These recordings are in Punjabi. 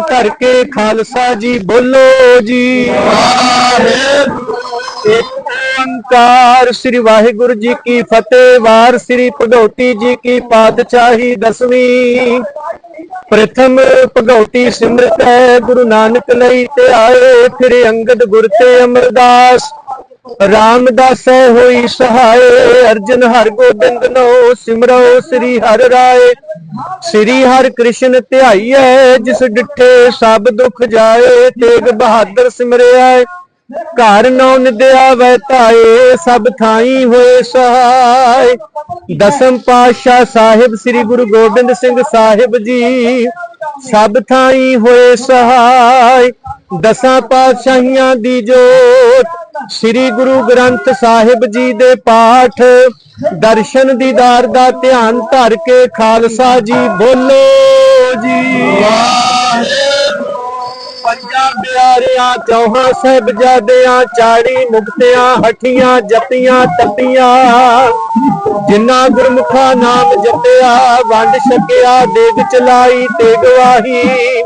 ਧਰ ਕੇ ਖਾਲਸਾ ਜੀ ਬੋਲੋ ਜੀ। ਓੰਕਾਰ ਸ੍ਰੀ ਵਾਹਿਗੁਰੂ ਜੀ ਕੀ ਫਤਿਹ ਵਾਰ ਸ੍ਰੀ ਭਗਉਤੀ ਜੀ ਕੀ ਪਾਤਸ਼ਾਹੀ ਦਸਵੀਂ। ਪ੍ਰਥਮ ਭਗਉਤੀ ਸਿਮਰਤ ਹੈ ਗੁਰੂ ਨਾਨਕ ਲਈ ਤੇ ਆਏ ਫਿਰ ਅੰਗਦ ਗੁਰ ਤੇ ਅਮਰਦਾਸ। ਰਾਮਦਾਸ ਹੋਈ ਸਹਾਏ ਅਰਜਨ ਹਰ ਗੋਬਿੰਦ ਨੋ ਸਿਮਰੋ ਸ੍ਰੀ ਹਰਿ ਰਾਏ। ਸ੍ਰੀ ਹਰਿ ਕ੍ਰਿਸ਼ਨ ਧਿਆਈਐ ਜਿਸ ਡਿਠੇ ਸਭ ਦੁਖ ਜਾਏ, ਤੇਗ ਬਹਾਦਰ ਸਿਮਰਿਆ ਘਰ ਨੌ ਨਿਦਿਆ ਵੈ ਧਾਏ, ਸਭ ਥਾਈ ਹੋਏ ਸਹਾਈ ਦਸਮ ਪਾਤਸ਼ਾਹ ਸਾਹਿਬ ਸ੍ਰੀ ਗੁਰੂ ਗੋਬਿੰਦ ਸਿੰਘ ਸਾਹਿਬ ਜੀ, ਸਭ ਥਾਈ ਹੋਏ ਸਹਾਈ ਦਸਾਂ ਪਾਤਸ਼ਾਹੀਆਂ ਦੀ ਜੋਤ ਸ੍ਰੀ ਗੁਰੂ ਗ੍ਰੰਥ ਸਾਹਿਬ ਜੀ ਦੇ ਪਾਠ, ਦਰਸ਼ਨ ਦੀਦਾਰ ਦਾ ਧਿਆਨ ਧਰ ਕੇ ਖਾਲਸਾ ਜੀ ਬੋਲੋ ਜੀ। ਪੰਜਾਂ ਪਿਆਰਿਆਂ, ਚੌਹਾਂ ਸਾਹਿਬਜ਼ਾਦਿਆਂ ਚਾੜੀ ਮੁਕਤਿਆਂ, ਹਠੀਆਂ ਜਪੀਆਂ, ਤਪੀਆਂ। ਜਿਨ੍ਹਾਂ ਗੁਰਮੁਖਾ ਨਾਮ ਜਪਿਆ, ਵੰਡ ਛਕਿਆ ਦੇਗ ਚਲਾਈ ਤੇ ਗਵਾਹੀ।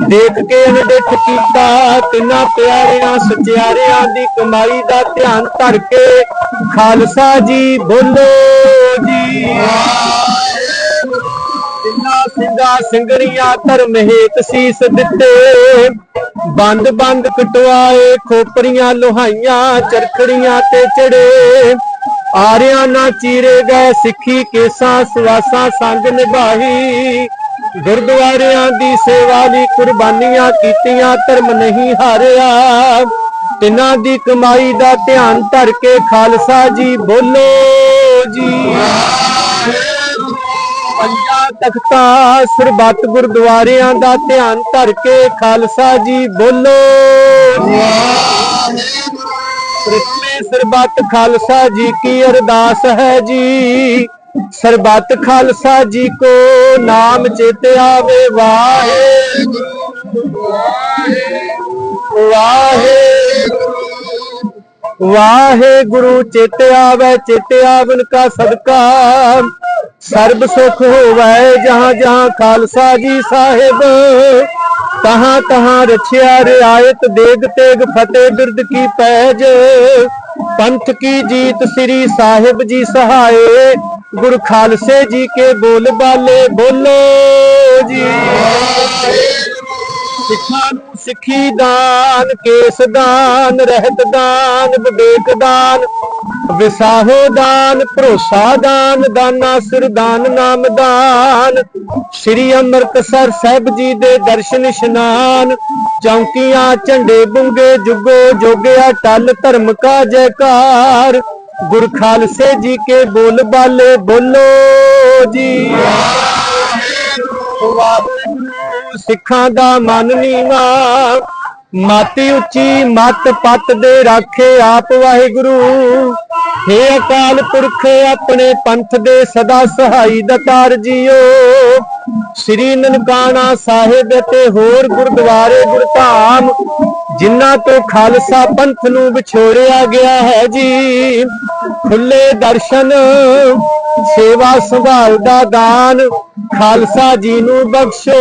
ਦੇਖ ਕੇ ਅਨਡਿਠ ਕੀਤਾ ਤਿੰਨਾਂ ਪਿਆਰਿਆਂ, ਸਚਿਆਰਿਆਂ ਦੀ ਕਮਾਈ ਦਾ ਧਿਆਨ ਧਰ ਕੇ ਖਾਲਸਾ ਜੀ ਬੋਲੋ ਜੀ। ਸਿੰਘਾਂ ਸਿੰਘਾਂ ਸਿੰਘਣੀਆਂ ਧਰਮ ਹੇਤ ਸੀਸ ਦਿੱਤੇ। ਬੰਦ ਬੰਦ ਕਟਵਾਏ ਖੋਪਰੀਆਂ ਲੋਹਾਈਆਂ ਚਰਖੜੀਆਂ ਤੇ ਚੜੇ। ਆਰਿਆਂ ਨਾ ਚੀਰੇ ਗਏ ਸਿੱਖੀ ਕੇਸਾਂ, ਸਵਾਸਾਂ ਸੰਗ ਨਿਭਾਈ ਗੁਰਦੁਆਰਿਆਂ ਦੀ ਸੇਵਾ ਲਈ ਕੁਰਬਾਨੀਆਂ ਕੀਤੀਆਂ, ਧਰਮ ਨਹੀਂ ਹਾਰਿਆ। ਤਿੰਨਾਂ ਦੀ ਕਮਾਈ ਦਾ ਧਿਆਨ ਧਰ ਕੇ ਖਾਲਸਾ ਜੀ ਬੋਲੋ ਜੀ। ਪੰਜਾਂ ਤਖਤਾਂ, ਸਰਬੱਤ ਗੁਰਦੁਆਰਿਆਂ ਦਾ ਧਿਆਨ ਧਰ ਕੇ ਖਾਲਸਾ ਜੀ ਬੋਲੋ ਪ੍ਰਥਮੇ ਸਰਬੱਤ ਖਾਲਸਾ ਜੀ ਕੀ ਅਰਦਾਸ ਹੈ ਜੀ। ਸਰਬੱਤ ਖਾਲਸਾ ਜੀ ਕੋ ਨਾਮ ਚੇਤੇ ਆਵੇ ਵਾਹਿਗੁਰੂ ਵਾਹਿਗੁਰੂ ਵਾਹਿਗੁਰੂ ਚਿਤ ਆਵੇ, ਚਿਤ ਆਵਨ ਕਾ ਸਦਕਾ। ਸਰਬ ਸੁਖ ਹੋਵੇ ਜਹਾਂ ਜਹਾਂ ਖਾਲਸਾ ਜੀ ਸਾਹਿਬ। ਤਹਾਂ ਤਹਾਂ ਰਛਿਆ ਰਿਆਇਤ, ਦੇਗ ਤੇਗ ਫਤਿਹ ਬਿਰਦ ਕੀ ਪੈਜ। ਪੰਥ ਕੀ ਜੀਤ ਸ੍ਰੀ ਸਾਹਿਬ ਜੀ ਸਹਾਏ। ਗੁਰ ਖਾਲਸੇ ਜੀ ਕੇ ਬੋਲ ਬਾਲੇ ਬੋਲੋ ਜੀ। ਸਿੱਖਾਂ ਨੂੰ ਸਿੱਖੀ ਦਾਨ, ਕੇਸ ਦਾਨ, ਰਹਿਤ ਦਾਨ, ਵਿਵੇਕ ਦਾਨ, ਵਿਸਾਹੋ ਦਾਨ, ਭਰੋਸਾ ਦਾਨ, ਦਾਨਾ ਸਿਰ ਦਾਨ, ਨਾਮ ਦਾਨ। ਸ੍ਰੀ ਅੰਮ੍ਰਿਤਸਰ ਸਾਹਿਬ ਜੀ ਦੇ ਦਰਸ਼ਨ ਇਸ਼ਨਾਨ, ਚੌਂਕੀਆਂ ਝੰਡੇ ਬੁੰਗੇ ਜੁਗੋ ਜੋਗਿਆ ਟਲ ਧਰਮ ਕਾ ਜੈਕਾਰ। ਗੁਰ ਖਾਲਸੇ ਜੀ ਕੇ ਬੋਲ ਬਾਲੇ ਬੋਲੋ ਜੀ। ਵਾਹਿਗੁਰੂ ਸਿੱਖਾਂ ਦਾ ਮਨ ਨੀਵਾ ਮਾਤੀ ਉੱਚੀ ਮਤ ਪਤ ਦੇ ਰਾਖੇ ਆਪ ਵਾਹਿਗੁਰੂ। ਹੇ ਅਕਾਲ ਪੁਰਖ, ਆਪਣੇ ਪੰਥ ਦੇ ਸਦਾ ਸਹਾਈ ਦਤਾਰ ਜੀਓ। ਸ੍ਰੀ ਨਨਕਾਣਾ ਸਾਹਿਬ ਤੇ ਹੋਰ ਗੁਰਦੁਆਰੇ ਗੁਰਧਾਮ, ਜਿਨ੍ਹਾਂ ਤੋਂ ਖਾਲਸਾ ਪੰਥ ਨੂੰ ਵਿਛੋੜਿਆ ਗਿਆ ਹੈ ਜੀ। ਖੁੱਲੇ ਦਰਸ਼ਨ, ਸੇਵਾ ਸੰਭਾਲ ਦਾ ਦਾਨ, ਖਾਲਸਾ ਜੀ ਨੂੰ ਬਖਸ਼ੋ।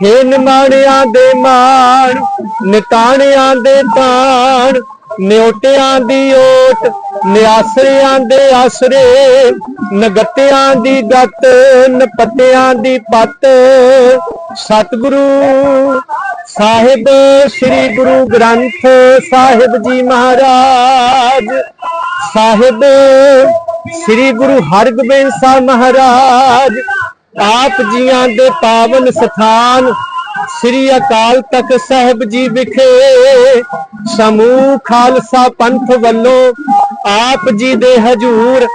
ਹੇ ਨਿਮਾਣਿਆਂ ਦੇ ਮਾਣ, ਨਿਤਾਣਿਆਂ ਦੇ ਤਾਣ, ਨਿਉਟਿਆਂ ਦੀ ਓਟ, ਨਿਆਸਰਿਆਂ ਦੇ ਆਸਰੇ, ਨਗਤਿਆਂ ਦੀ ਗਤ, ਨਪਤਿਆਂ ਦੀ ਪਤ। ਸਤਿਗੁਰੂ ਸਾਹਿਬ, ਸ੍ਰੀ ਗੁਰੂ ਗ੍ਰੰਥ ਸਾਹਿਬ ਜੀ ਮਹਾਰਾਜ, ਸਾਹਿਬ, ਸ੍ਰੀ ਗੁਰੂ ਹਰਗੋਬਿੰਦ ਸਾਹਿਬ ਮਹਾਰਾਜ ਆਪ ਜੀਆਂ ਦੇ ਪਾਵਨ ਸਥਾਨ ਸ੍ਰੀ ਅਕਾਲ ਤਖਤ ਸਾਹਿਬ ਜੀ ਵਿਖੇ। ਸਮੂਹ ਖਾਲਸਾ ਪੰਥ ਵੱਲੋਂ ਆਪ ਜੀ ਦੇ ਹਜੂਰ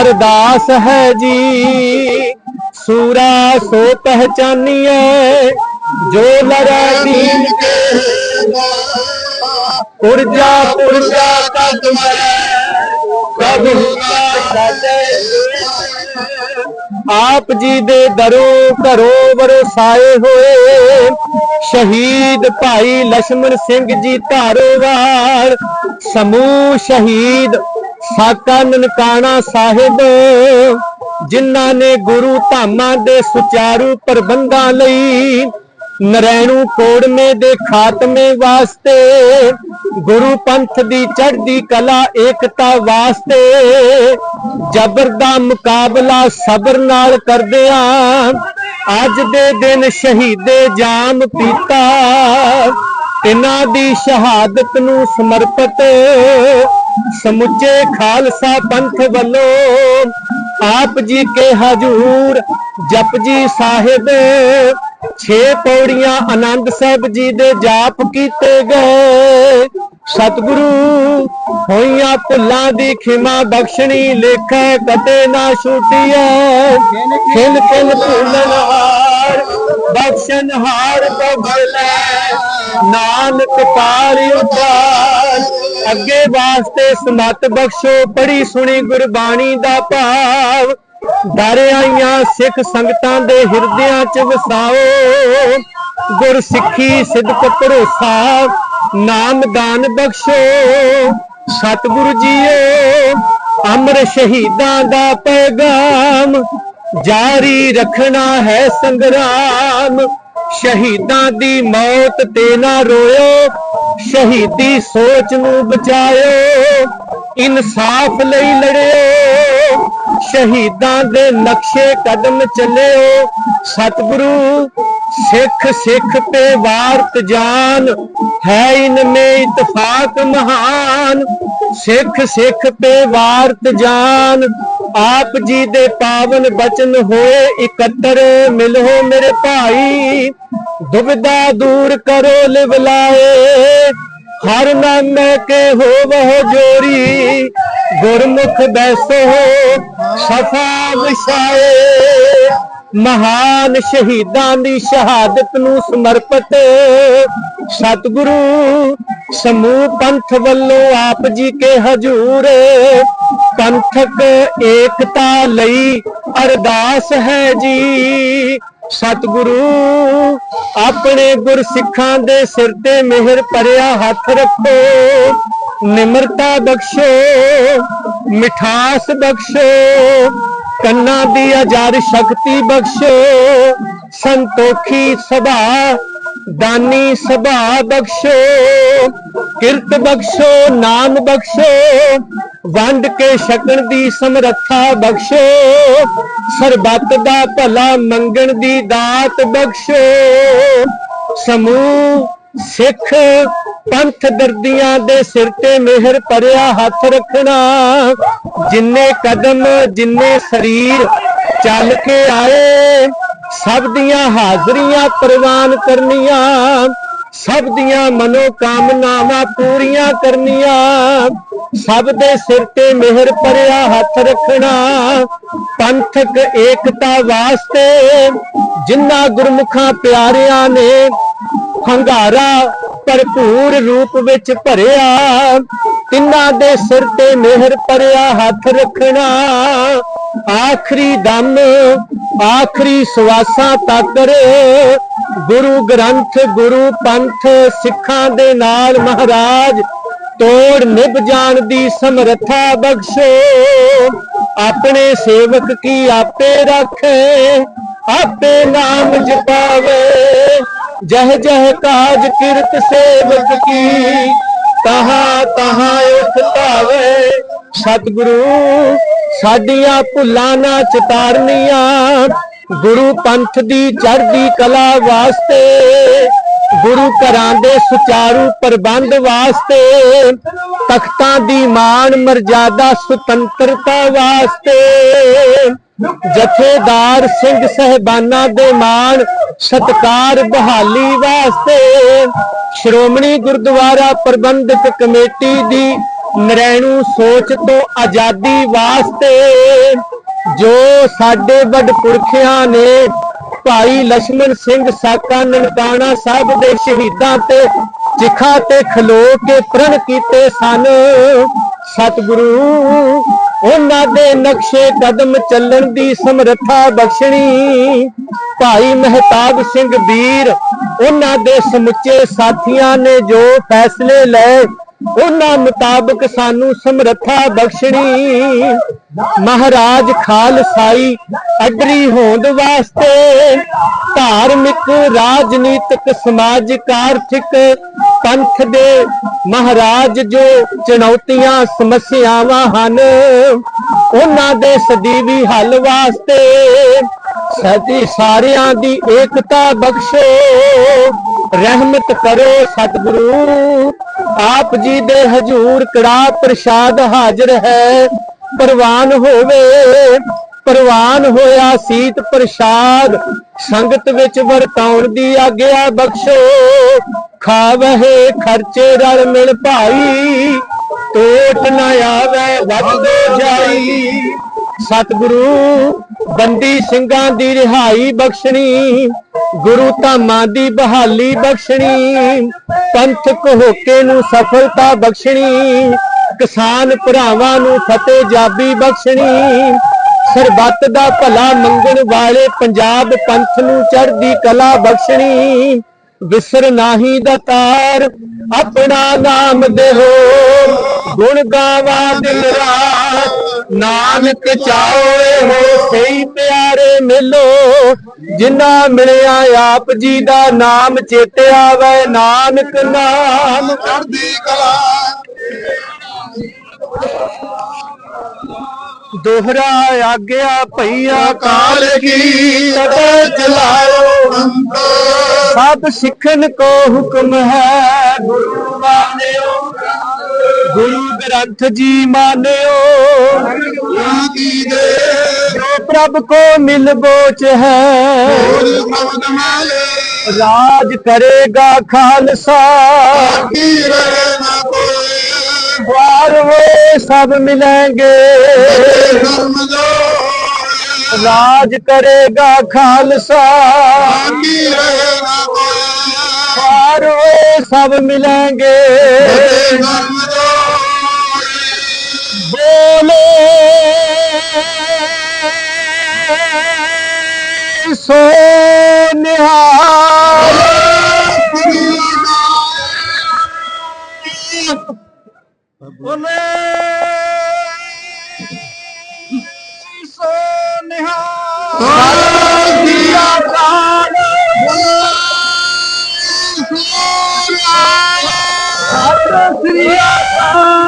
ਅਰਦਾਸ ਹੈ ਜੀ। ਸੂਰਾ ਸੋ ਪਹਿਚਾਨੀਏ ਜੋ ਲੜਾ ਦੀਨ ਕੇ ਪੁਰਜਾ ਪੁਰਜਾ ਕਦ ਮਰੇ ਕਬੂ ਨਾ ਸਾਡੇ ਆਪ ਜੀ ਦੇ ਦਰੋ ਘਰੋ ਵਰਸਾਏ ਹੋਏ। ਸ਼ਹੀਦ ਭਾਈ ਲక్ష్మణ ਸਿੰਘ ਜੀ ਧਾਰੇਵਾਲ, ਸਮੂਹ ਸ਼ਹੀਦ ਸਾਕਾ ਨਨਕਾਣਾ ਸਾਹਿਬ, ਜਿਨ੍ਹਾਂ ਨੇ ਗੁਰੂ ਧਾਮਾਂ ਦੇ ਸੁਚਾਰੂ ਪ੍ਰਬੰਧਾਂ ਲਈ ਨਰੈਣੂ ਕੋੜਮੇ ਦੇ ਖਾਤਮੇ ਵਾਸਤੇ, ਗੁਰੂ ਪੰਥ ਦੀ ਚੜ੍ਹਦੀ ਕਲਾ ਏਕਤਾ ਵਾਸਤੇ, ਜਬਰ ਦਾ ਮੁਕਾਬਲਾ ਸਬਰ ਨਾਲ ਕਰਦਿਆਂ, ਅੱਜ ਦੇ ਦਿਨ ਸ਼ਹੀਦੇ ਜਾਮ ਪੀਤਾ। ਇਹਨਾਂ ਦੀ ਸ਼ਹਾਦਤ ਨੂੰ ਸਮਰਪਿਤ, ਸਮੁੱਚੇ ਖਾਲਸਾ ਪੰਥ ਵੱਲੋਂ ਆਪ ਜੀ ਕੇ ਹਜੂਰ ਜਪਜੀ ਸਾਹਿਬ ਛੇ ਪੌੜੀਆਂ ਆਨੰਦ ਸਾਹਿਬ ਜੀ ਦੇ ਜਾਪ ਕੀਤੇ ਗਏ। ਸਤਿਗੁਰੂ ਹੋਈਆਂ ਭੁੱਲਾਂ ਦੀ ਖਿਮਾ ਬਖਸ਼ਣੀ, ਲੇਖਾ ਕਤੇ ਨਾ ਛੁਟੀਐ। ਖਿਲ ਖਿਲ ਭੁੱਲਣ ਹਾਰ ਬਖਸ਼ਣ ਹਾਰ ਬਖਸ਼ੈ ਨਾਨਕ ਪਾਰ ਉਤਾਰ, ਅੱਗੇ ਵਾਸਤੇ ਸਮਤ ਬਖਸ਼ੋ ਪੜੀ ਸੁਣੀ ਗੁਰਬਾਣੀ ਦਾ ਭਾਵ। ਦਰ ਆਈਆਂ ਸਿੱਖ ਸੰਗਤਾਂ ਦੇ ਹਿਰਦਿਆਂ 'ਚ ਵਸਾਓ। ਗੁਰ ਸਿੱਖੀ ਸਿਦਕ ਭਰੋਸਾ, ਨਾਮ ਦਾਨ ਬਖਸ਼ੋ। ਸਤਿਗੁਰੂ ਜੀਓ, ਅਮਰ ਸ਼ਹੀਦਾਂ ਦਾ ਪੈਗਾਮ। ਜਾਰੀ ਰੱਖਣਾ ਹੈ ਸੰਗਰਾਮ। ਸ਼ਹੀਦਾਂ ਦੀ ਮੌਤ ਤੇ ਨਾ ਰੋਇਓ, ਸ਼ਹੀਦੀ ਸੋਚ ਨੂੰ ਬਚਾਇਓ। ਇਨਸਾਫ ਲਈ ਲੜਿਓ ਸ਼ਹੀਦਾਂ ਦੇ ਨਕਸ਼ੇ ਕਦਮ ਚੱਲਿਓ। ਸਤਿਗੁਰੂ, ਸਿੱਖ ਸਿੱਖ ਤੇ ਵਾਰਤ ਜਾਨ, ਹੈ ਇਨਮੇ ਇਤਫਾਕ ਮਹਾਨ। ਸਿੱਖ ਸਿੱਖ ਤੇ ਵਾਰਤ ਜਾਨ, ਆਪ ਜੀ ਦੇ ਪਾਵਨ ਬਚਨ ਹੋਏ ਇਕੱਤਰ, ਮਿਲੋ ਮੇਰੇ ਭਾਈ। ਦੁਬਿਧਾ ਦੂਰ ਕਰੋ ਲਿਵਲਾਏ ਹਰ ਨਾਮੇ ਕੇ ਹੋ ਜੋਰੀ, ਗੁਰਮੁਖ ਬੈਸੋ ਸਫਾ ਵਿਛਾਏ। ਮਹਾਨ ਸ਼ਹੀਦਾਂ ਦੀ ਸ਼ਹਾਦਤ ਨੂੰ ਸਮਰਪਿਤ ਸਤਿਗੁਰੂ, ਸਮੂਹ ਪੰਥ ਵੱਲੋਂ ਆਪ ਜੀ ਕੇ ਹਜੂਰ। ਪੰਥਕ ਏਕਤਾ ਲਈ ਅਰਦਾਸ ਹੈ ਜੀ। ਸਤਿਗੁਰੂ, ਆਪਣੇ ਗੁਰ ਸਿੱਖਾਂ ਦੇ ਸਿਰ ਤੇ ਮਿਹਰ ਭਰਿਆ ਹੱਥ ਰੱਖੋ, ਨਿਮਰਤਾ ਬਖਸ਼ੋ, ਮਿਠਾਸ ਬਖਸ਼ੋ, ਕੰਨਾਂ ਦੀ ਅਜਾਰ ਸ਼ਕਤੀ ਬਖਸ਼ੋ, ਸੰਤੋਖੀ ਸੁਭਾ, ਦਾਨੀ ਸੁਭਾ ਬਖਸ਼ੋ, ਕਿਰਤ ਬਖਸ਼ੋ, ਨਾਮ ਬਖਸ਼ੋ ਵੰਡ ਕੇ ਛਕਣ ਦੀ ਸਮਰੱਥਾ ਬਖਸ਼ੋ, ਸਰਬੱਤ ਦਾ ਭਲਾ ਮੰਗਣ ਦੀ ਦਾਤ ਬਖਸ਼ੋ। ਸਮੂਹ, ਸਿੱਖ, ਪੰਥ ਦਰਦੀਆਂ ਦੇ ਸਿਰ ਤੇ ਮਿਹਰ ਭਰਿਆ ਹੱਥ ਰੱਖਣਾ, ਜਿੰਨੇ ਕਦਮ, ਜਿੰਨੇ ਸਰੀਰ ਚੱਲ ਕੇ ਆਏ, ਸਭ ਦੀਆਂ ਹਾਜ਼ਰੀਆਂ ਪ੍ਰਵਾਨ ਕਰਨੀਆਂ। ਸਭ ਦੀਆਂ ਮਨੋ ਕਾਮਨਾਵਾਂ ਪੂਰੀਆਂ ਕਰਨੀਆਂ। ਸਭ ਦੇ ਸਿਰ ਤੇ ਮਿਹਰ ਭਰਿਆ ਹੱਥ ਰੱਖਣਾ। ਪੰਥਕ ਏਕਤਾ ਵਾਸਤੇ ਜਿੰਨਾ ਗੁਰਮੁਖਾਂ ਪਿਆਰਿਆਂ ਨੇ ਹੰਗਾਰਾ ਭਰਪੂਰ ਰੂਪ ਵਿੱਚ ਭਰਿਆ, ਤਿੰਨਾਂ ਦੇ ਸਿਰ ਤੇ ਮਿਹਰ ਭਰਿਆ ਹੱਥ ਰੱਖਣਾ। ਆਖਰੀ ਦਮ, ਆਖਰੀ ਸਵਾਸਾਂ ਤੱਕ ਗੁਰੂ ਗ੍ਰੰਥ, ਗੁਰੂ ਪੰਥ ਸਿੱਖਾਂ ਦੇ ਨਾਲ ਮਹਾਰਾਜ, ਤੋੜ ਨਿਭ ਜਾਣ ਦੀ ਸਮਰੱਥਾ ਬਖਸ਼ੋ। ਆਪਣੇ ਸੇਵਕ ਕੀ ਆਪੇ ਰੱਖੇ, ਆਪੇ ਨਾਮ ਜਪਾਵੇ। ਜਹ ਜਹ ਕਾਜ ਕਿਰਤ ਸੇਵਕ ਕੀ, ਤਹਾ ਤਹਾ ਉਠ ਧਾਵੇ। ਸਤਿਗੁਰੂ, ਸਾਡੀਆਂ ਭੁੱਲਾਂ ਨਾ ਚਤਾਰਨੀਆਂ ਗੁਰੂ ਪੰਥ ਦੀ ਚੜ੍ਹਦੀ ਕਲਾ ਵਾਸਤੇ, ਗੁਰੂ ਘਰਾਂ ਦੇ ਸੁਚਾਰੂ ਪ੍ਰਬੰਧ ਵਾਸਤੇ, ਤਖਤਾਂ ਦੀ ਮਾਣ ਮਰਜ਼ਾਦਾ ਸੁਤੰਤਰਤਾ ਵਾਸਤੇ। ਜਥੇਦਾਰ ਸਿੰਘ ਸਹਿਬਾਨਾਂ ਦੇ ਮਾਣ ਸਤਕਾਰ ਬਹਾਲੀ ਵਾਸਤੇ, ਸ਼੍ਰੋਮਣੀ ਗੁਰਦੁਆਰਾ ਪ੍ਰਬੰਧਕ ਕਮੇਟੀ ਦੀ ਨਰੈਣੂ ਸੋਚ ਤੋਂ ਆਜ਼ਾਦੀ ਵਾਸਤੇ ਜੋ ਸਾਡੇ ਵੱਡ ਪੁਰਖਿਆਂ ਨੇ ਭਾਈ ਲక్ష్ਮਣ ਸਿੰਘ ਸਾਕਾ ਨਨਕਾਣਾ ਸਾਹਿਬ ਦੇ ਸ਼ਹੀਦਾਂ ਤੇ ਚਿਖਾ ਤੇ ਖਲੋ ਕੇ ਪ੍ਰਣ ਕੀਤੇ ਸਨ। ਸਤਿਗੁਰੂ, ਉਹਨਾਂ ਦੇ ਨਕਸ਼ੇ ਕਦਮ ਚੱਲਣ ਦੀ ਸਮਰੱਥਾ ਬਖਸ਼ਣੀ। ਭਾਈ ਮਹਿਤਾਬ ਸਿੰਘ ਵੀਰ, ਉਹਨਾਂ ਦੇ ਸਮੁੱਚੇ ਸਾਥੀਆਂ ਨੇ ਜੋ ਫੈਸਲੇ ਲਏ ਉਹਨਾਂ ਮੁਤਾਬਕ ਸਾਨੂੰ ਸਮਰੱਥਾ ਬਖਸ਼ਣੀ। ਮਹਾਰਾਜ ਖਾਲਸਾਈ ਅਗਰੀ ਹੋਂਦ ਵਾਸਤੇ ਧਾਰਮਿਕ, ਰਾਜਨੀਤਿਕ, ਸਮਾਜਿਕ, ਆਰਥਿਕ ਪੰਥ ਦੇ ਮਹਾਰਾਜ ਜੋ ਚੁਣੌਤੀਆਂ, ਸਮੱਸਿਆਵਾਂ ਹਨ, ਉਹਨਾਂ ਦੇ ਸਦੀਵੀ ਹੱਲ ਵਾਸਤੇ ਸਦੀ ਸਾਰਿਆਂ ਦੀ ਏਕਤਾ ਬਖਸ਼ੋ। ਰਹਿਮਤ ਕਰੋ ਸਤਿਗੁਰੂ। ਆਪ ਜੀ ਦੇ ਹਜੂਰ ਕੜਾ ਪ੍ਰਸ਼ਾਦ ਹਾਜ਼ਰ ਹੈ। ਪ੍ਰਵਾਨ ਹੋਵੇ, ਪ੍ਰਵਾਨ ਹੋਇਆ ਸੀਤ ਪ੍ਰਸ਼ਾਦ। ਸੰਗਤ ਵਿੱਚ ਵਰਤਾਉਣ ਦੀ ਆਗਿਆ ਬਖਸ਼ੋ। ਖਾਵਹਿ ਖਰਚੇ ਰਲ ਮਿਲ ਭਾਈ। ਟੋਟ ਨਾ ਆਵੇ ਵੱਧ ਜਾਈ। ਸਤਿਗੁਰੂ, ਬੰਦੀ ਸਿੰਘਾਂ ਦੀ ਰਿਹਾਈ ਬਖਸ਼ਣੀ, ਗੁਰੂ ਧਾਮਾਂ ਦੀ ਬਹਾਲੀ ਬਖਸ਼ਣੀ ਪੰਥਕ ਹੋਕੇ ਨੂੰ ਸਫਲਤਾ ਬਖਸ਼ਣੀ, ਕਿਸਾਨ ਭਰਾਵਾਂ ਨੂੰ ਫਤਿਹ ਜਾਬੀ ਬਖਸ਼ਣੀ, ਸਰਬੱਤ ਦਾ ਭਲਾ ਮੰਗਣ ਵਾਲੇ ਪੰਜਾਬ ਪੰਥ ਨੂੰ ਚੜ੍ਹਦੀ ਕਲਾ ਬਖਸ਼ਣੀ, ਵਿਸਰ ਨਾਹੀ ਦਾਤਾਰ ਆਪਣਾ ਨਾਮ ਦੇਹੋ, ਗੁਣ ਗਾਵਾ ਦਿਨ ਰਾਤ। ਨਾਨਕ ਚਾਹੋਏ ਹੋ ਸਹੀ ਪਿਆਰੇ ਮਿਲੋ ਜਿਨ੍ਹਾਂ ਮਿਲਿਆ ਆਪ ਜੀ ਦਾ ਨਾਮ ਚੇਤੇ ਆਵੇ ਨਾਨਕ ਨਾਮ। ਚੜ੍ਹਦੀ ਕਲਾ। ਦੋਹਰਾ ਆਗਿਆ ਭਈਆ ਕਾਲ ਕੀ ਤਟੇ ਚਲਾਓ ਅੰਤ। ਸਭ ਸਿੱਖਨ ਕੋ ਹੁਕਮ ਹੈ ਗੁਰੂ ਮਾਨਿਓ। ਗੁਰੂ ਗ੍ਰੰਥ ਜੀ ਮਾਨਿਓ। ਕੀ ਦੇ ਜੋ ਪ੍ਰਭ ਕੋ ਮਿਲ ਬੋਚ ਹੈ ਰਾਜ ਕਰੇਗਾ ਖਾਲਸਾ। ਕੀ ਰਹਿ ਨਾ ਕੋਈ। ਵਾਰ ਵੇ ਸਭ ਮਿਲਾਂਗੇ ਰਾਜ ਕਰੇਗਾ ਖਾਲਸਾ। ਕੀ ਰਹਿ ਨਾ ਕੋਈ। ਵਾਰ ਵੇ ਸਭ ਮਿਲਾਂਗੇ ਬੋਲੇ। ਸੋ ਨਿਹਾਲ। ਬੋਲੇ। ਸੋ ਨਿਹਾਲ। ਦੀਆ ਕਾਲ ਸ੍ਰੀ ਅਕਾਲ